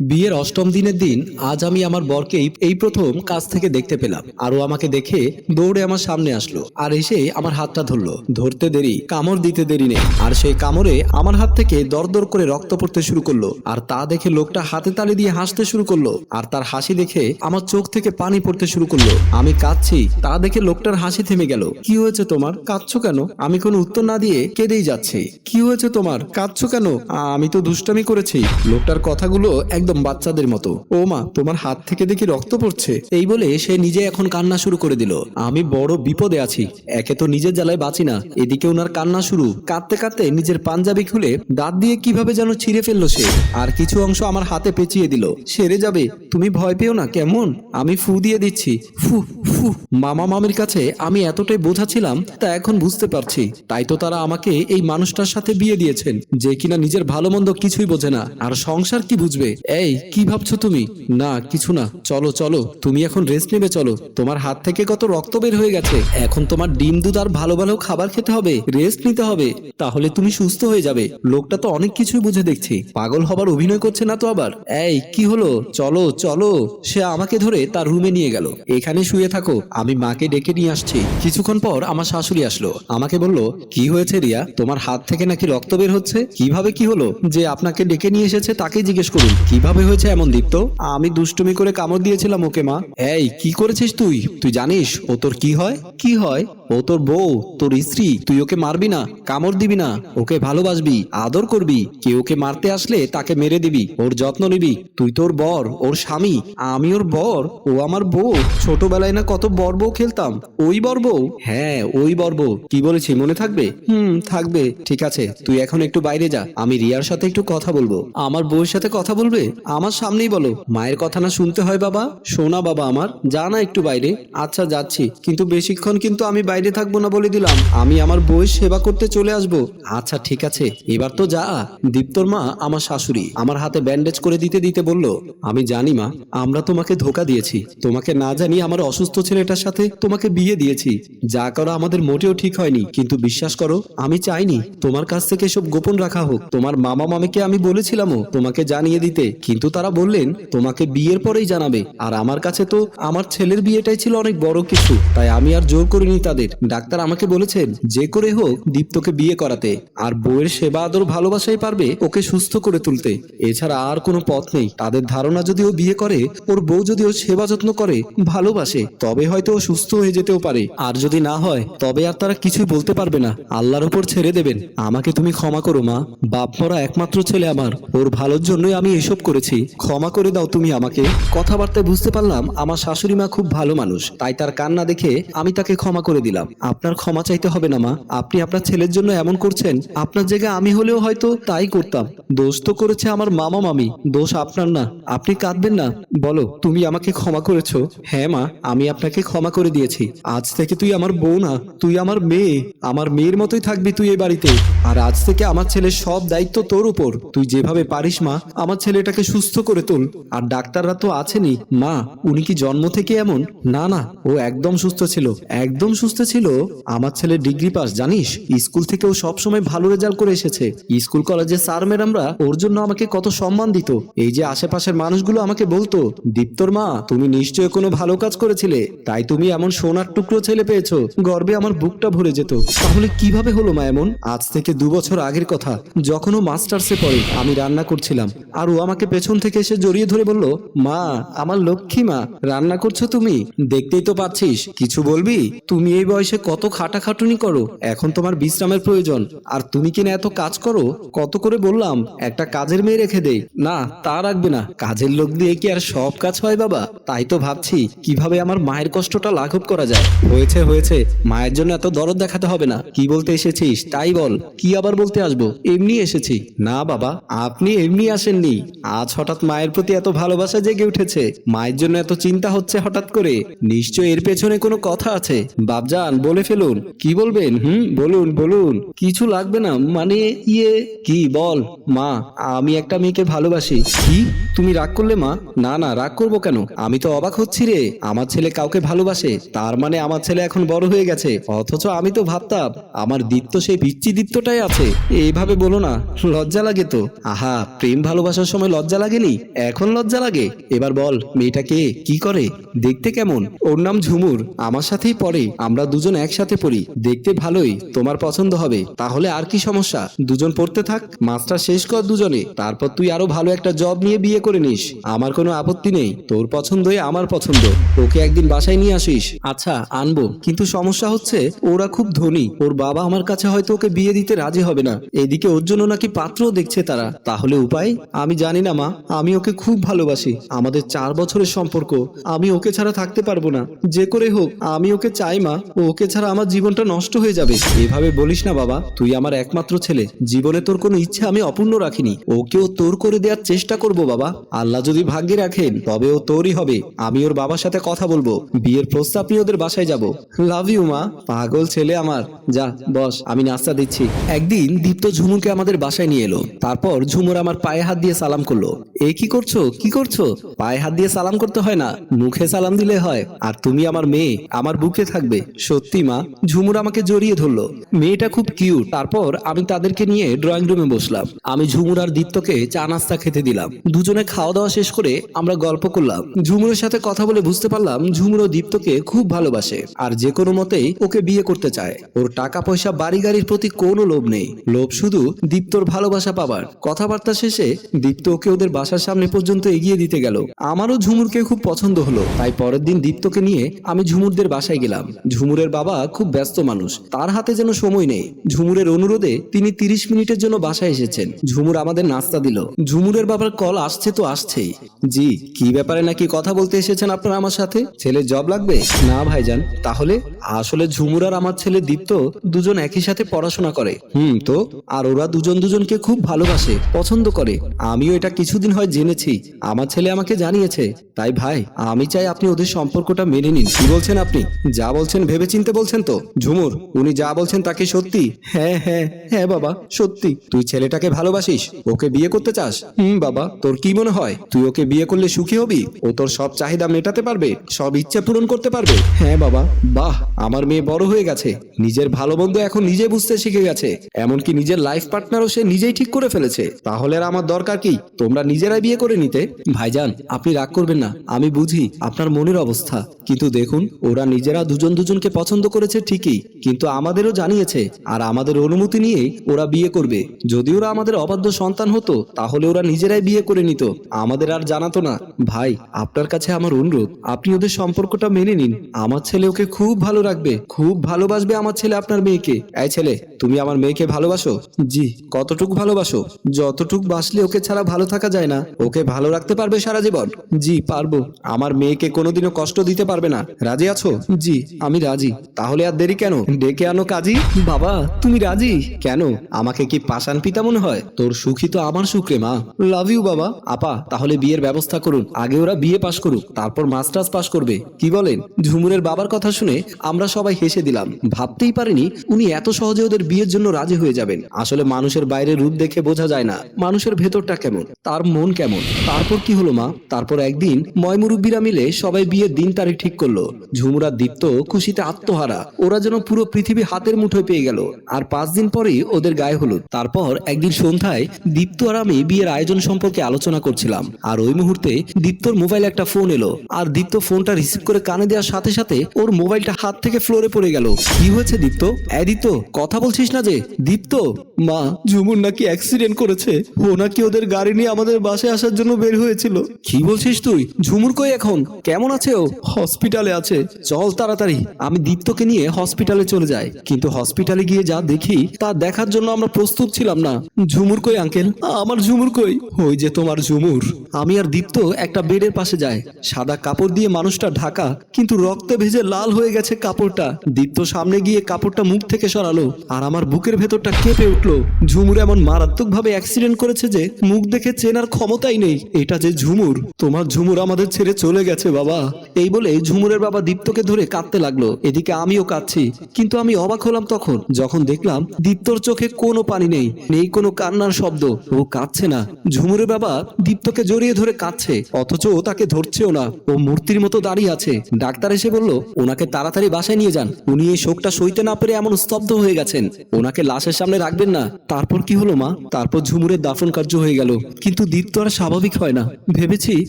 বিয়ের অষ্টম দিনের দিন আজ আমি আমার বরকে এই- প্রথম কাছ থেকে দেখতে পেলাম। আর ও আমাকে দেখে দৌড়ে আমার সামনে আসলো আর এসে আমার হাতটা ধরলো। ধরতে দেরি, কামড় দিতে দেরি নেই। আর সেই কামড়ে আমার হাত থেকে দরদর করে রক্ত পড়তে শুরু করল। আর তা দেখে লোকটা হাতে তালি দিয়ে হাসতে শুরু করল। আর তার হাসি দেখে আমার চোখ থেকে পানি পড়তে শুরু করল। আমি কাঁদছি, তা দেখে লোকটার হাসি থেমে গেল। কি হয়েছে তোমার? কাঁদছো কেন? আমি কোনো উত্তর না দিয়ে কেঁদেই যাচ্ছি। কি হয়েছে তোমার? কাঁদছো কেন? আমি তো দুষ্টামি করেছি। লোকটার কথাগুলো একদম বাচ্চাদের মতো। ও মা, তোমার হাত থেকে দেখি রক্ত পড়ছে। এই বলে সে নিজে এখন কান্না শুরু করে দিল। আমি বড় বিপদে আছি। একে তো নিজের জ্বালায় বাঁচি না। এদিকে ওনার কান্না শুরু। কাঁদতে কাঁদতে নিজের পাঞ্জাবি খুলে দাঁত দিয়ে কীভাবে যেন ছিঁড়ে ফেলল সে। আর কিছু অংশ আমার হাতে পেঁচিয়ে দিল। সেরে যাবে। তুমি ভয় পেও না, কেমন? আমি ফু দিয়ে দিচ্ছি। ফু ফু। মামা মামির কাছে আমি এতটাই বোঝা ছিলাম, তা এখন বুঝতে পারছি। তাই তো তারা আমাকে এই মানুষটার সাথে বিয়ে দিয়েছেন। যে কিনা নিজের ভালো মন্দ কিছুই বোঝে না। আর সংসার কি বুঝবে? এই, কি ভাবছ তুমি? না, কিছু না। চলো চলো। তুমি এখন রেস্ট নেবে, চলো। তোমার হাত থেকে কত রক্ত বের হয়ে গেছে। এখন তোমার ডিম, দুধ আর ভালো ভালো খাবার খেতে হবে। রেস্ট নিতে হবে। তাহলে তুমি সুস্থ হয়ে যাবে। লোকটা তো অনেক কিছুই বুঝে দেখছি। পাগল হবার অভিনয় করছে না তো আবার? এই, কি হলো? চলো চলো। সে আমাকে ধরে তার রুমে নিয়ে গেল। এখানে শুয়ে থাকো। আমি মাকে ডেকে নিয়ে আসছি। কিছুক্ষণ পর আমার শাশুড়ি আসলো। আমাকে বলল, কি হয়েছে রিয়া? তোমার হাত থেকে নাকি রক্ত বের হচ্ছে? কীভাবে কি হলো? যে আপনাকে ডেকে নিয়ে এসেছে তাকেই জিজ্ঞেস করুন। কীভাবে হয়েছে এমন দীপ্ত? আমি দুষ্টুমি করে কামড় দিয়েছিলাম ওকে, মা। এই, কি করেছিস তুই? তুই জানিস, ও তোর কি হয়? কি হয়? ও তোর বউ, তোর স্ত্রী, তুই ওকে মারবি না, কামড় দিবি না। ওকে ভালোবাসবি, আদর করবি। কেউ ওকে মারতে আসলে তাকে মেরে দিবি, ওর যত্ন নিবি। তুই তোর বর, ওর স্বামী, আমি ওর বর, ও আমার বউ। ছোটবেলায় না কত বর বউ খেলতাম। ওই বর বউ? হ্যাঁ ওই বর বউ। কি বলেছি, মনে থাকবে? হুম, থাকবে। ঠিক আছে, তুই এখন একটু বাইরে যা। আমি রিয়ার সাথে একটু কথা বলব। আমার বউয়ের সাথে কথা বলবে? আমার সামনেই বলো, মায়ের কথা না শুনতে হয় বাবা? শোনা বাবা আমার, যা না একটু বাইরে। আচ্ছা যাচ্ছি। কিন্তু বেশিক্ষণ কিন্তু আমি বাইরে থাকব না বলে দিলাম। আমি আমার বউয়ের সেবা করতে চলে আসব। আচ্ছা ঠিক আছে। এবার তো যা। দীপ্তর মা আমার শাশুড়ি, আমার হাতে ব্যান্ডেজ করে দিতে দিতে বলল, আমি জানি মা, আমরা তোমাকে ধোকা দিয়েছি। তোমাকে না জানি আমার অসুস্থ ছেলেটার সাথে তোমাকে বিয়ে দিয়েছি। যা করো আমাদের মোটেও ঠিক হয়নি। কিন্তু বিশ্বাস করো, আমি চাইনি। তোমার কাছ থেকে সব গোপন রাখা হোক। তোমার মামা মামিকে আমি বলেছিলামও তোমাকে জানিয়ে দিতে। কিন্তু তারা বললেন, তোমাকে বিয়ের পরেই জানাবে। আর আমার কাছে তো আমার ছেলের বিয়েটাই ছিল অনেক বড় কিছু। তাই আমি আর জোর করিনি তাদের। ডাক্তার আমাকে বলেছেন, যে করে হোক দীপ্তকে বিয়ে করাতে। আর বউয়ের সেবা, আদর, ভালোবাসাই পারবে ওকে সুস্থ করে তুলতে। এছাড়া আর কোনো পথ নেই। তাদের ধারণা যদি ও বিয়ে করে, ওর বউ যদি ওর সেবা যত্ন করে, ভালোবাসে, তবে হয়তো ও সুস্থ হয়ে যেতেও পারে। আর যদি না হয়, তবে আর তারা কিছুই বলতে পারবে না। আল্লাহর উপর ছেড়ে দেবেন। আমাকে তুমি ক্ষমা করো, মা। বাপ মরা একমাত্র ছেলে আমার। ওর ভালোর জন্যই আমি এসব করেছি। ক্ষমা করে দাও তুমি আমাকে। কথাবার্তায় বুঝতে পারলাম, আমার শাশুড়ি মা খুব ভালো মানুষ। তাই তার কান্না দেখে আমি তাকে ক্ষমা করে দিলাম। আপনার ক্ষমা চাইতে হবে না, মা। আপনি আপনার ছেলের জন্য এমন করছেন। আপনার জায়গায় আমি হলেও হয়তো তাই করতাম। দোষ তো করেছে আমার মামা মামি। দোষ আপনার না। আপনি কাঁদবেন না। বলো, তুমি আমাকে ক্ষমা করেছ? হ্যাঁ মা, আমি আপনাকে ক্ষমা করে দিয়েছি। আজ থেকে তুই আমার বউ না, তুই আমার মেয়ে। আমার মেয়ের মতোই থাকবি তুই এই বাড়িতে। আর আজ থেকে আমার ছেলের সব দায়িত্ব তোর উপর। তুই যেভাবে পারিস, মা, আমার ছেলেটাকে সুস্থ করে তোল। আর ডাক্তাররা তো আছেনই। মা, উনি কি জন্ম থেকে এমন? না না, ও একদম সুস্থ ছিল। একদম সুস্থ ছিল। আমার ছেলে ডিগ্রি পাস, জানিস? স্কুল থেকে ও সবসময় ভালো রেজাল্ট করে এসেছে। স্কুল কলেজে স্যার, ম্যাডামরা ওর জন্য আমাকে কত সম্মান দিত। এই যে আশেপাশের মানুষগুলো আমাকে বলতো, দীপ্তর মা, তুমি নিশ্চয়ই কোনো ভালো কাজ করেছিলে। তাই তুমি এমন সোনার টুকরো ছেলে পেয়েছ, গর্বে আমার বুকটা ভরে যেত। তাহলে কীভাবে হলো মা এমন? আজ থেকে দু বছর আগের কথা। যখন ও মাস্টার্সে পড়ে, আমি রান্না করছিলাম। আর ও আমাকে পেছন থেকে এসে জড়িয়ে ধরে বলল, মা, আমার লক্ষ্মী মা, রান্না করছ তুমি? দেখতেই তো পাচ্ছিস। কিছু বলবি? তুমি এই বয়সে কত খাটাখাটুনি করো। এখন তোমার বিশ্রামের প্রয়োজন। আর তুমি কিনা এত কাজ করো? কত করে বললাম, একটা কাজের মেয়ে রেখে দেই না, তা রাখবে না। কাজের লোক দিয়ে কি আর সব কাজ হয় বাবা? তাই তো ভাবছি, কীভাবে আমার মায়ের কষ্টটা লাঘব করা যায়? হয়েছে হয়েছে। মায়ের জন্য এত দরদ দেখাতে হবে না। কি বলতে এসেছিস? তাই বল। কি আবার বলতে আসব? এমনি এসেছি। না বাবা, আপনি এমনি আসেননি। আজ হঠাৎ মায়ের প্রতি এত ভালোবাসা জেগে উঠেছে। মায়ের জন্য এত চিন্তা হচ্ছে হঠাৎ করে। নিশ্চয় এর পেছনে কোনো কথা আছে? বাবজান বলে ফেলুন। কি বলবেন? হুম, বলুন বলুন। কিছু লাগবে না? মানে ইয়ে কি, বল। মা, আমি একটা মেয়েকে ভালোবাসি। কি? তুমি রাগ করলে, মা? না না, রাগ করব কেন? আমি তো অবাক হচ্ছি রে। আমার ছেলে কাউকে ভালোবাসে। তার মানে আমার ছেলে এখন বড় হয়ে গেছে। অথচ আমি তো ভাবতাম, আমার দীপ্ত সেই পিচ্ছি দীপ্তটাই আছে। এইভাবে বলো না। লজ্জা লাগে তো। আহা, প্রেম ভালোবাসার সময় লজ্জা লজ্জা লাগেনি? এখন লজ্জা লাগে। এবার বল, মেয়েটা কে? কি করে? দেখতে কেমন? ওর নাম ঝুমুর। আমার সাথেই পড়ে। আমরা দুজন একসাথে পড়ি। দেখতে ভালোই। তোমার পছন্দ হবে। তাহলে আর কি সমস্যা? দুজন পড়তে থাক। মাস্টার শেষ কর দুজনে। তারপর তুই আরও ভালো একটা জব নিয়ে বিয়ে করে নিস। আমার কোনো আপত্তি নেই। তোর পছন্দই আমার পছন্দ। ওকে একদিন বাসায় নিয়ে আসিস। আচ্ছা আনব। কিন্তু সমস্যা হচ্ছে, ওরা খুব ধনী। ওর বাবা আমার কাছে হয়তো ওকে বিয়ে দিতে রাজি হবে না। এদিকে ওর জন্য নাকি পাত্রও দেখছে তারা। তাহলে উপায়? আমি জানি না মা, আমি ওকে খুব ভালোবাসি। আমাদের চার বছরের সম্পর্ক, আমি ওকে ছাড়া থাকতে পারব না। যে করে হোক, আমি ওকে চাই মা ওকে ছাড়া আমার জীবনটা নষ্ট হয়ে যাবে। এভাবে বলিস না বাবা, তুই আমার একমাত্র ছেলে। জীবনে তোর কোনো ইচ্ছে আমি অপূর্ণ রাখিনি। ওকেও তোর করে দেওয়ার চেষ্টা করব বাবা। আল্লাহ যদি ভাগ্যে রাখেন, তবে ও তোরই হবে। আমি ওর বাবার সাথে কথা বলব। বিয়ের প্রস্তাব নিয়ে ওদের বাসায় যাব। লাভ ইউ মা। পাগল ছেলে আমার। যা, বস, আমি নাস্তা দিচ্ছি। একদিন দীপ্ত ঝুমুরকে আমাদের বাসায় নিয়ে এলো। তারপর ঝুমুর আমার পায়ে হাত দিয়ে সালাম করল। এ কি করছ? কি করছ? পায়ে হাত দিয়ে সালাম করতে হয় না? মুখে সালাম দিলে হয়। আর তুমি আমার মেয়ে, আমার বুকে থাকবে। সত্যি, মা। ঝুমুর আমাকে জড়িয়ে ধরলো। মেয়েটা খুব কিউট। তারপর আমি তাদেরকে নিয়ে ড্রয়িং রুমে বসলাম। আমি ঝুমুর আর দীপ্তকে চা নাস্তা খেতে দিলাম। দুজনে খাওয়া দাওয়া শেষ করে আমরা গল্প করলাম। ঝুমুরের সাথে কথা বলে বুঝতে পারলাম, ঝুমুর ও দীপ্তকে খুব ভালোবাসে। আর যে কোনো মতেই ওকে বিয়ে করতে চায়। ওর টাকা পয়সা বাড়ি গাড়ির প্রতি কোনো লোভ নেই। লোভ শুধু দীপ্তর ভালোবাসা পাবার। কথাবার্তা শেষে দীপ্ত ওকে ওদের বাসার সামনে পর্যন্ত এগিয়ে দিতে গেল। আমারও ঝুমুরকে খুব পছন্দ হলো। তাই পরের দিন দীপ্তকে নিয়ে আমি ঝুমুরদের বাসায় গেলাম। ঝুমুরের বাবা খুব ব্যস্ত মানুষ। তার হাতে যেন সময় নেই। ঝুমুরের অনুরোধে তিনি তিরিশ মিনিটের জন্য বাসায় এসেছেন। ঝুমুর আমাদের নাস্তা দিল। ঝুমুরের বাবার কল আসছে তো আসছেই। জি, কি ব্যাপারে নাকি কথা বলতে এসেছেন আপনারা আমার সাথে? ছেলের জব লাগবে? না, ভাইজান। তাহলে আসলে ঝুমুর আর আমার ছেলে দীপ্ত দুজন একই সাথে পড়াশোনা করে। হুম, তো? আর ওরা দুজন দুজনকে খুব ভালোবাসে, পছন্দ করে। আমিও এটা কিছুদিন হয় জেনেছি। আমার ছেলে আমাকে জানিয়েছে। তাই ভাই, আমি চাই আপনি ওদের সম্পর্কটা মেনে নিন। কি বলছেন আপনি? যা বলছেন ভেবে চিনতে বলছেন তো? ঝুমুর, উনি যা বলছেন তাকে সত্যি? হ্যাঁ হ্যাঁ হ্যাঁ বাবা, সত্যি। তুই ছেলেটাকে ভালোবাসিস? ওকে বিয়ে করতে চাস? হুম বাবা, তোর কি মনে হয়? তুই ওকে বিয়ে করলে সুখী হবি? ও তোর সব চাহিদা মেটাতে পারবে? সব ইচ্ছা পূরণ করতে পারবে? হ্যাঁ বাবা। বাহ, আমার মেয়ে বড় হয়ে গেছে। নিজের ভালো মন্দ এখন নিজে বুঝতে শিখে গেছে। এমনকি নিজের লাইফ পার্টনারও সে নিজেই ঠিক করে ফেলেছে। তাহলে আর আমার দরকার কি? তোমরা নিজেরাই বিয়ে করে নিতে। ভাইজান, আপনি রাগ করবেন না। আমি বুঝি আপনার মনের অবস্থা। কিন্তু দেখুন, ওরা নিজেরা দুজন দুজনকে পছন্দ করেছে ঠিকই, কিন্তু আমাদেরও জানিয়েছে। আর আমাদের অনুমতি নিয়েই ওরা বিয়ে করবে। যদি ওরা আমাদের অবাধ্য সন্তান হতো, তাহলে ওরা নিজেরাই বিয়ে করে নিত। আমাদের আর জানাতো না। ভাই, আপনার কাছে আমার অনুরোধ। আপনি ওদের সম্পর্কটা মেনে নিন। আমার ছেলে ওকে খুব ভালো রাখবে। খুব ভালোবাসবে আমার ছেলে আপনার মেয়েকে। এই ছেলে, তুমি আমার মেয়েকে ভালোবাসো? জি, কতটুকু ভালোবাসো? যতটুক বাসলে ওকে ছাড়া ভালো থাকা যায় না। ওকে ভালো রাখতে পারবে সারা জীবন? জি, পারব। আমার মেয়েকে কোনোদিনও কষ্ট দিতে পারবে না। রাজি আছো? জি, আমি রাজি। তাহলে আর দেরি কেন? ডেকে আনো কাজী। বাবা, তুমি রাজি? কেন? আমাকে কি পাষাণ পিতা মনে হয়? তোর সুখী তো আমার সুখ মা। লাভ ইউ বাবা। আপা, তাহলে বিয়ের ব্যবস্থা করুন। আগে ওরা বিয়ে পাশ করুক, তারপর মাস্টার্স পাশ করবে। কি বলেন? ঝুমুরের বাবার কথা শুনে আমরা সবাই হেসে দিলাম। ভাবতেই পারিনি উনি এত সহজে ওদের বিয়ের জন্য রাজি হয়ে যাবেন। আসলে মানুষের বাইরে রূপ দেখে বোঝা যায় না। মানুষের ভেতরটা কেমন? তার মন কেমন? তারপর কি হলো মা? তারপর একদিন ময়মুরব্বীরা মিলে সবাই বিয়ের দিন তারিখ ঠিক করল। ঝুমুরা দীপ্ত খুশিতে আত্মহারা। ওরা যেন পুরো পৃথিবী হাতের মুঠোয় পেয়ে গেল। আর পাঁচ দিন পরেই ওদের গায়ে হলুদ। তারপর একদিন সন্ধ্যায় দীপ্ত আর আমি বিয়ের আয়োজন সম্পর্কে আলোচনা করছিলাম। আর ওই মুহূর্তে দীপ্তর মোবাইলে একটা ফোন এলো। আর দীপ্ত ফোনটা রিসিভ করে কানে দেওয়ার সাথে সাথে ওর মোবাইলটা হাত থেকে ফ্লোরে পড়ে গেল। কি হয়েছে দীপ্ত? এই দীপ্ত, কথা বলছিস না যে? দীপ্ত? মা, ঝুমুর নাকি অ্যাক্সিডেন্ট করেছে। ও নাকি ওদের গাড়ি নিয়ে আমাদের বাসায় আসার জন্য বের হয়েছিল। কি বলছিস তুই? ঝুমুর কই এখন? কেমন আছে ও? হসপিটালে আছে। চল তাড়াতাড়ি। আমি দীপ্তকে নিয়ে হসপিটালে চলে যাই। কিন্তু হসপিটালে গিয়ে যা দেখি তা দেখার জন্য আমরা প্রস্তুত ছিলাম না। ঝুমুর কই আঙ্কেল? আমার ঝুমুর কই? ওই যে তোমার ঝুমুর। আমি আর দীপ্ত একটা বেডের পাশে যায় সাদা কাপড় দিয়ে মানুষটা ঢাকা কিন্তু রক্তে ভেজে লাল হয়ে গেছে কাপড়টা। দীপ্ত সামনে গিয়ে কাপড়টা মুখ থেকে সরালো আর আমার বুকের ভেতরটা কেঁপে উঠল। ঝুমুর এমন মারাত্মকভাবে অ্যাক্সিডেন্ট করেছে যে মুখ দেখে চেনার ক্ষমতাই নেই। এটা যে ঝুমুর, তোমার ঝুমুর আমাদের ছেড়ে চলে গেছে, বাবা। এই বলে ঝুমুরের বাবা দীপ্তকে ধরে কাঁদতে লাগল। এদিকে আমিও কাঁদছি। কিন্তু আমি অবাক হলাম তখন। যখন দেখলাম দীপ্তর চোখে কোনো পানি নেই নেই কোনো কান্নার শব্দ। ও কাঁদছে না। ঝুমুরের বাবা দীপ্তকে জড়িয়ে ধরে কাঁদছে। অথচ ও তাকে ধরছেও না। ও মূর্তির মতো দাঁড়িয়ে আছে। ডাক্তার এসে বলল, ওনাকে তাড়াতাড়ি বাসায় নিয়ে যান। উনি এই শোকটা সইতে না পেরে এমন স্তব্ধ হয়ে গেছেন। ওনাকে লাশের সামনে রাখবেন না। তারপর কি হলো মা? তারপর ঝুমুরের দাফন কার্য হয়ে গেল। কিন্তু দীপ্ত আর স্বাভাবিক হয় না। ভেবেছি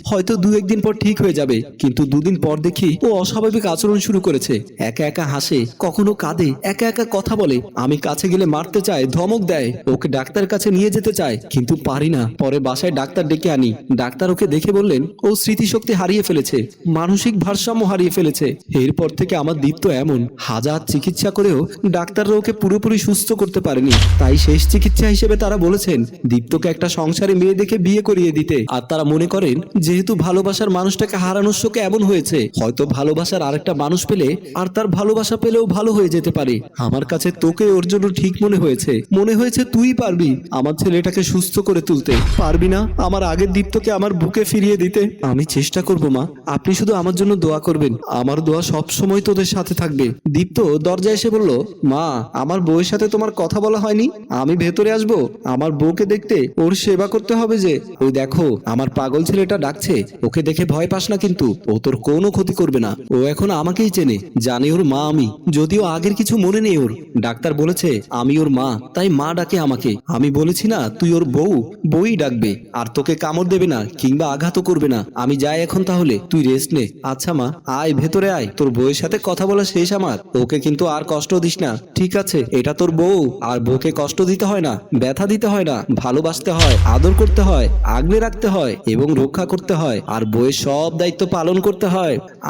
হয়তো দু একদিন পর ঠিক হয়ে যাবে। কিন্তু দুদিন পর দেখি ও অস্বাভাবিক আচরণ শুরু করেছে। একা একা হাসে, কখনো কাঁদে, একা একা কথা বলে। আমি কাছে গেলে মারতে চায়, ধমক দেয়। ওকে ডাক্তার কাছে নিয়ে যেতে চায়, কিন্তু পারি না। পরে বাসায় ডাক্তার ডেকে আনি। ডাক্তার ওকে দেখে বললেন, ও স্মৃতিশক্তি হারিয়ে ফেলেছে, মানসিক ভারসাম্য হারিয়ে ফেলেছে। এরপর থেকে আমার দীপ এমন। হাজার চিকিৎসা করেও ডাক্তাররা ওকে পুরোপুরি সুস্থ করতে পারেনি। তাই শেষ চিকিৎসা হিসেবে তারা বলেছেন, দীপ্তকে একটা সংসারে মেয়ে দেখে বিয়ে করিয়ে দিতে। আর তারা মনে করেন, যেহেতু ভালোবাসার মানুষটাকে হারানোর শোকে এমন হয়েছে, হয়তো ভালোবাসার আরেকটা মানুষ পেলে আর তার ভালোবাসা পেলেও ভালো হয়ে যেতে পারে। আমার কাছে তোকে ওর জন্য ঠিক মনে হয়েছে। মনে হয়েছে তুই পারবি আমার ছেলেটাকে সুস্থ করে তুলতে। পারবি না আমার আগের দীপ্তকে আমার বুকে ফিরিয়ে দিতে। আমি চেষ্টা করব, মা। আপনি শুধু আমার জন্য দোয়া করবেন। আমার দোয়া সব সময় তোদের সাথে থাকবে। দীপ্ত দরজায় এসে বলল, মা, আমার বউয়ের সাথে তোমার কথা বলা হয়নি। আমি ভেতরে আসব। আমার বউকে দেখতে ওর সেবা করতে হবে যে, ওই দেখো, আমার পাগল ছেলেটা ডাকছে। ওকে দেখে ভয় পাস না কিন্তু। ও তোর কোনো ক্ষতি করবে না। ও এখন আমাকেই চেনে, জানে ওর মা আমি। যদিও আগের কিছু মনে নেই ওর। ডাক্তার বলেছে, আমি ওর মা, তাই মা ডাকে আমাকে। আমি বলেছি না, তুই ওর বউ বই ডাকবে, আর তোকে কামড় দেবে না, কিংবা আঘাতও করবে না। আমি যাই এখন তাহলে, তুই রেস্ট নে। আচ্ছা মা, আয়, ভেতরে আয়। তোর বউয়ের সাথে কথা বলা শেষ আমার। ওকে কিন্তু আর কষ্ট দিস না। ঠিক আছে, এটা তোর বউ, আর বউকে কষ্ট দিতে হয় না, ব্যথা দিতে হয় না, ভালোবাসতে হয়, আদর করতে হয়, আগলে রাখতে হয়, এবং রক্ষা করতে হয়, আর বউয়ের সব দায়িত্ব পালন করতে হয়।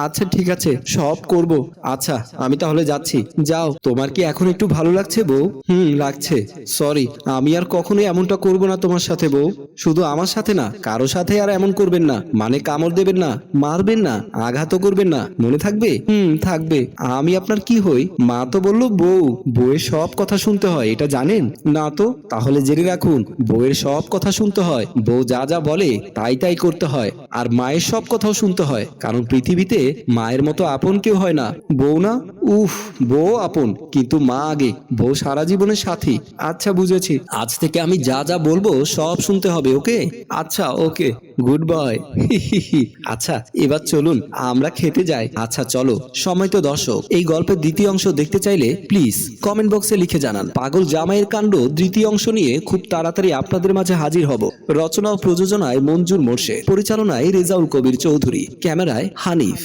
আচ্ছা ঠিক আছে, সব করব। আচ্ছা আমি তাহলে যাচ্ছি। যাও, তোমার কি এখন একটু ভালো লাগছে বউ? হুম, লাগছে। সরি, আমি আর কখনোই এমনটা করব না তোমার সাথে বউ। শুধু আমার সাথে না, কারও সাথে আর এমন করবেন না। মানে কামড় দেবেন না, মারবেন না, আঘাতও করবেন না। মনে থাকবে? হুম, থাকবে। আমি আপনার কি হই? মা তো বলল বউ, বউয়ের সব কথা শুনতে হয়, এটা জানেন? না তো, তাহলে জেনে রাখুন, বউয়ের সব কথা শুনতে হয়। বউ যা যা বলে, তাই তাই করতে হয়। আর মায়ের সব কথাও শুনতে হয়, কারণ পৃথিবীতে মায়ের মতো আপন কেউ হয় না। বউ না? উফ, বউ আপন, কিন্তু মা আগে। বউ সারা জীবনের সাথী। আচ্ছা বুঝেছি। আজ থেকে আমি যা যা বলব সব শুনতে হবে, ওকে? আচ্ছা ওকে। গুড বয় আচ্ছা এবার চলুন, আমরা খেতে যাই। আচ্ছা চলো, সময় তো দর্শক। এই গল্পের দ্বিতীয় অংশ দেখতে চাইলে প্লিজ কমেন্ট বক্সে লিখে জানান। পাগল জামাইয়ের কাণ্ড দ্বিতীয় অংশ নিয়ে খুব তাড়াতাড়ি আপনাদের মাঝে হাজির হব। রচনা ও প্রযোজনায় মঞ্জুর মোর্শে পরিচালনায় রেজাউল কবির চৌধুরী। ক্যামেরায় হানিফ।